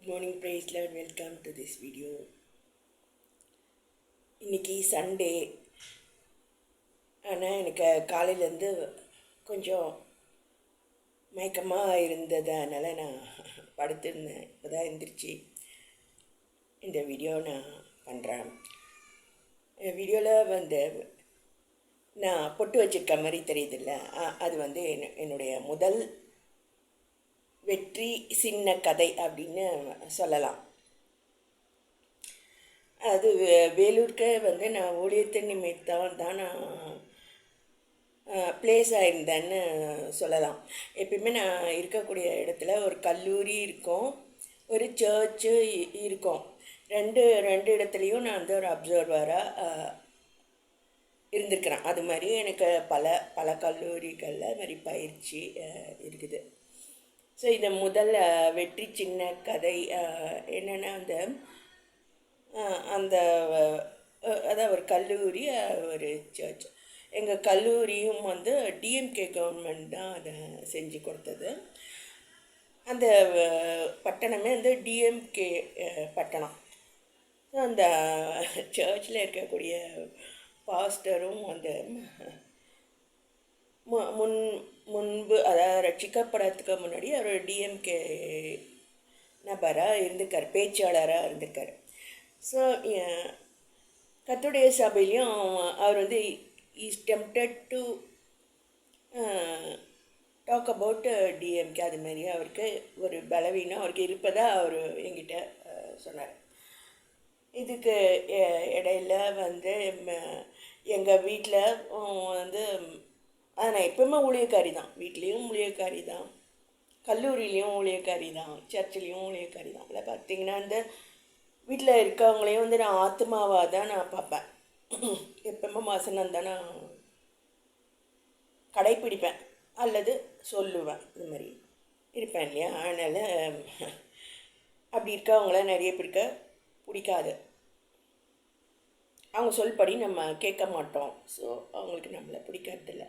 Good morning praise lord welcome to this video இன்னைக்கு Sunday ஆனால் எனக்கு காலையிலேருந்து கொஞ்சம் மயக்கமாக இருந்ததுனால நான் படுத்திருந்தேன். இப்போ தான் எந்திரிச்சு இந்த வீடியோ நான் பண்ணுறேன் வீடியோவில் வந்து நான் பொட்டு வச்சிருக்க மாதிரி தெரியுதுல்ல அது வந்து என்ன- என்னுடைய முதல் வெற்றி சின்ன கதை அப்படின்னு சொல்லலாம். அது வே- வேலூருக்கு வந்து நான் ஊழியத்தின் நிமித்தம் தான் நான் ப்ளேஸ் ஆயிருந்தேன்னு சொல்லலாம். எப்பயுமே நான் இருக்கக்கூடிய இடத்துல ஒரு கல்லூரி இருக்கும் ஒரு சர்ச்சு இருக்கும். ரெண்டு ரெண்டு இடத்துலையும் நான் வந்து ஒரு அப்சர்வராக இருந்திருக்கிறேன். அது மாதிரி எனக்கு பல பல கல்லூரிகளில் மாதிரி பயிற்சி இருக்குது. ஸோ இந்த முதல் வெற்றி சின்ன கதை என்னென்னா அந்த அந்த அதாவது அதான் ஒரு கல்லூரி ஒரு சர்ச் எங்கள் கல்லூரியும் வந்து டிஎம்கே கவர்மெண்ட் தான் அதை செஞ்சு கொடுத்தது. அந்த பட்டணமே வந்து டிஎம்கே பட்டணம். ஸோ அந்த சர்ச்சில் இருக்கக்கூடிய பாஸ்டரும் அந்த முன் முன்பு அதாவது ரட்சிக்கப்படுறதுக்கு முன்னாடி அவர் டிஎம்கே நபராக இருந்திருக்கார் பேச்சாளராக இருந்திருக்கார். ஸோ கத்துடைய சபையிலையும் அவர் வந்து is tempted to talk about DMK அது மாதிரி அவருக்கு ஒரு பலவீனம் அவருக்கு இருப்பதாக அவர் என்கிட்ட சொன்னார். இதுக்கு எ- இடையில வந்து எங்கள் வீட்டில் வந்து ஆ, நான் எப்பவுமே ஊழியக்காரி தான். வீட்லேயும் ஊழியக்காரி தான். கல்லூரியிலையும் ஊழியக்காரி தான். சர்ச்சிலையும் ஊழியக்காரி தான். அதில் பார்த்தீங்கன்னா அந்த வீட்டில் இருக்கவங்களையும் வந்து நான் ஆத்மாவாக தான் நான் பார்ப்பேன். எப்பவுமே வசனம் தான் நான் கடைப்பிடிப்பேன். அல்லது சொல்லுவேன். இது மாதிரி இருப்பேன் இல்லையா? அதனால் அப்படி இருக்கவங்கள நிறைய பேருக்கு பிடிக்காது. அவங்க சொல்படி நம்ம கேட்க மாட்டோம். ஸோ அவங்களுக்கு நம்மளை பிடிக்கிறதில்ல.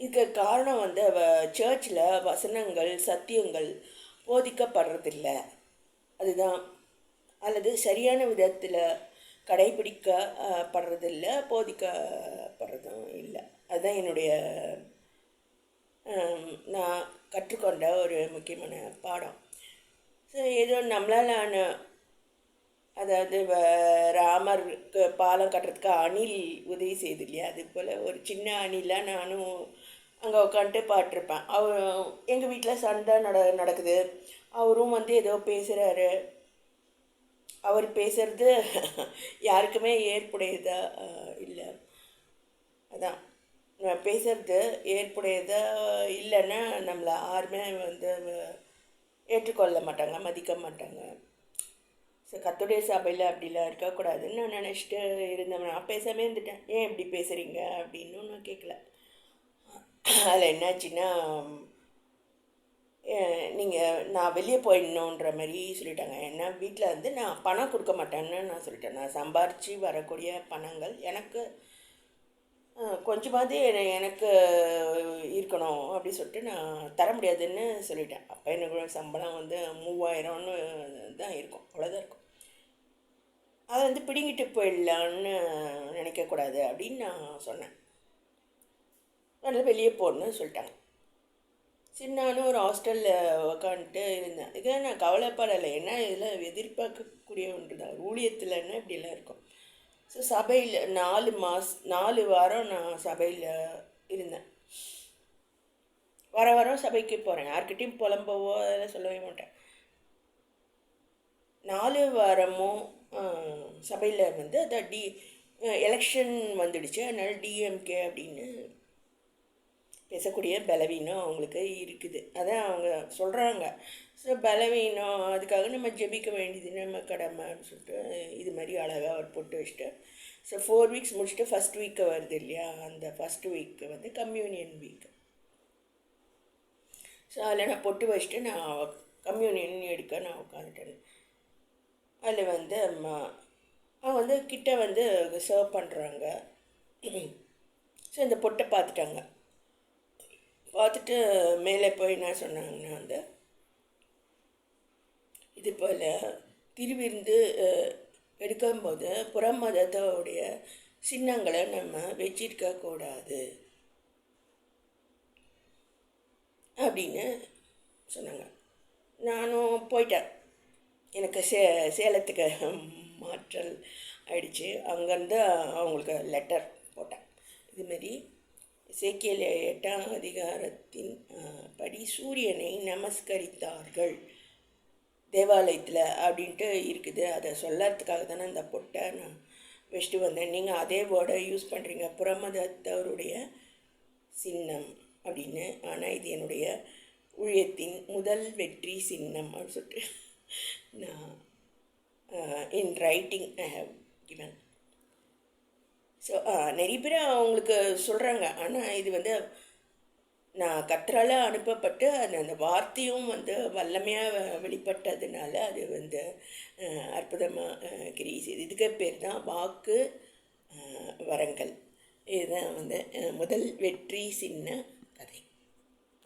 இதுக்கு காரணம் வந்து அவ சர்ச்சில் வசனங்கள் சத்தியங்கள் போதிக்கப்படுறதில்ல. அதுதான். அல்லது சரியான விதத்தில் கடைபிடிக்கப்படுறதில்ல போதிக்கப்படுறதும் இல்லை. அதுதான் என்னுடைய நான் கற்றுக்கொண்ட ஒரு முக்கியமான பாடம். ஸோ ஏதோ நம்மளால் ஆன அதாவது வ- ராமருக்கு பாலம் கட்டுறதுக்கு அணில் உதவி செய்து இல்லையா அது போல் ஒரு சின்ன அணிலாக நானும் அங்கே உட்காந்துட்டு பாட்டிருப்பேன். அவர் எங்கள் வீட்டில் சண்டை நட நடக்குது. அவரும் வந்து ஏதோ பேசுகிறாரு அவர் பேசுறது யாருக்குமே ஏற்புடையதா இல்லை. அதான். நான் பேசுறது ஏற்புடையதா இல்லைன்னா நம்மளை யாருமே வந்து ஏற்றுக்கொள்ள மாட்டாங்க மதிக்க மாட்டாங்க. கத்துடைய சபையில் அப்படிலாம் இருக்கக்கூடாதுன்னு நான் நினச்சிட்டு இருந்தேன். நான் பேசாமே இருந்துட்டேன். ஏன் இப்படி பேசுகிறீங்க அப்படின்னு நான் கேட்கல அதில் என்னாச்சுன்னா நீங்கள் நான் வெளியே போயிடணுன்ற மாதிரி சொல்லிட்டாங்க. ஏன்னா வீட்டில் வந்து நான் பணம் கொடுக்க மாட்டேன்னு நான் சொல்லிட்டேன். நான் சம்பாரித்து வரக்கூடிய பணங்கள் எனக்கு கொஞ்சமாவது எனக்கு இருக்கணும் அப்படி சொல்லிட்டு நான் தர முடியாதுன்னு சொல்லிட்டேன். அப்போ எனக்கு சம்பளம் வந்து மூவாயிரம்னு தான் இருக்கும். அவ்வளோதான் இருக்கும். அதை வந்து பிடுங்கிட்டு போயிடலான்னு நினைக்கக்கூடாது அப்படின்னு நான் சொன்னேன். அதனால் வெளியே போகணுன்னு சொல்லிட்டாங்க. சரி நானும் ஒரு ஹாஸ்டலில் உக்காந்துட்டு இருந்தேன். இதுக்கு நான் கவலைப்படலை. ஏன்னா இதில் எதிர்பார்க்கக்கூடிய ஒன்று தான். ஊழியத்தில்னா இப்படிலாம் இருக்கும். ஸோ சபையில் நாலு மாஸ் நாலு வாரம் நான் சபையில் இருந்தேன். வர வாரம் சபைக்கு போகிறேன் யார்கிட்டையும் புலம்பவோ அதெல்லாம் சொல்லவே மாட்டேன். நாலு வாரமும் சபையில் வந்து அதை டி எலெக்ஷன் வந்துடுச்சு. அதனால் டிஎம்கே அப்படின்னு பேசக்கூடிய பலவீனம் அவங்களுக்கு இருக்குது. அதான் அவங்க சொல்கிறாங்க ஸோ பலவீனம் அதுக்காக நம்ம ஜெபிக்க வேண்டியது நம்ம கடமைன்னு சொல்லிட்டு இது மாதிரி அழகாக அவர் போட்டு வச்சுட்டு ஸோ ஃபோர் வீக்ஸ் முடிச்சுட்டு ஃபஸ்ட் வீக்கு வருது இல்லையா? அந்த ஃபஸ்ட் வீக்கு வந்து கம்யூனியன் வீக் ஸோ அதில் நான் பொட்டு வச்சுட்டு நான் கம்யூனியன் எடுக்க நான் உட்காந்துட்டேன். அதில் வந்து அம்மா அவங்க வந்து கிட்ட வந்து சர்வ் பண்ணுறாங்க ஸோ இந்த பொட்டை பார்த்துட்டாங்க. பார்த்துட்டு மேலே போய் என்ன சொன்னாங்கன்னா வந்து இது போல் திருவிருந்து எடுக்கும்போது புற மதத்தோடைய சின்னங்களை நம்ம வச்சிருக்க கூடாது. அப்படின்னு சொன்னாங்க. நானும் போயிட்டேன். எனக்கு சே சேலத்துக்கு மாற்றல் ஆயிடுச்சு. அங்கேருந்து அவங்களுக்கு லெட்டர் போட்டேன். இதுமாரி சேக்கியல் எட்டாம் அதிகாரத்தின் படி சூரியனை நமஸ்கரித்தார்கள். தேவாலயத்தில் அப்படின்ட்டு இருக்குது. அதை சொல்லறதுக்காக தானே அந்த பொட்டை நான் வச்சுட்டு வந்தேன். நீங்கள் அதே வேர்டை யூஸ் பண்ணுறீங்க புறமதத்தவருடைய சின்னம் அப்படின்னு. ஆனால் இது என்னுடைய ஊழியத்தின் முதல் வெற்றி சின்னம் அப்படின்னு சொல்லிட்டு. In writing I have given so நிறைய பேர் அவங்களுக்கு சொல்கிறாங்க ஆனால் இது வந்து நான் கத்தரால் அனுப்பப்பட்டு அந்த அந்த வார்த்தையும் வந்து வல்லமையாக வெளிப்பட்டதுனால அது வந்து அற்புதமாக கிரியை செய்யுது இதுக்கு பேர் தான் வாக்கு வரங்கள். இதுதான் வந்து முதல் வெற்றி சின்ன கதை.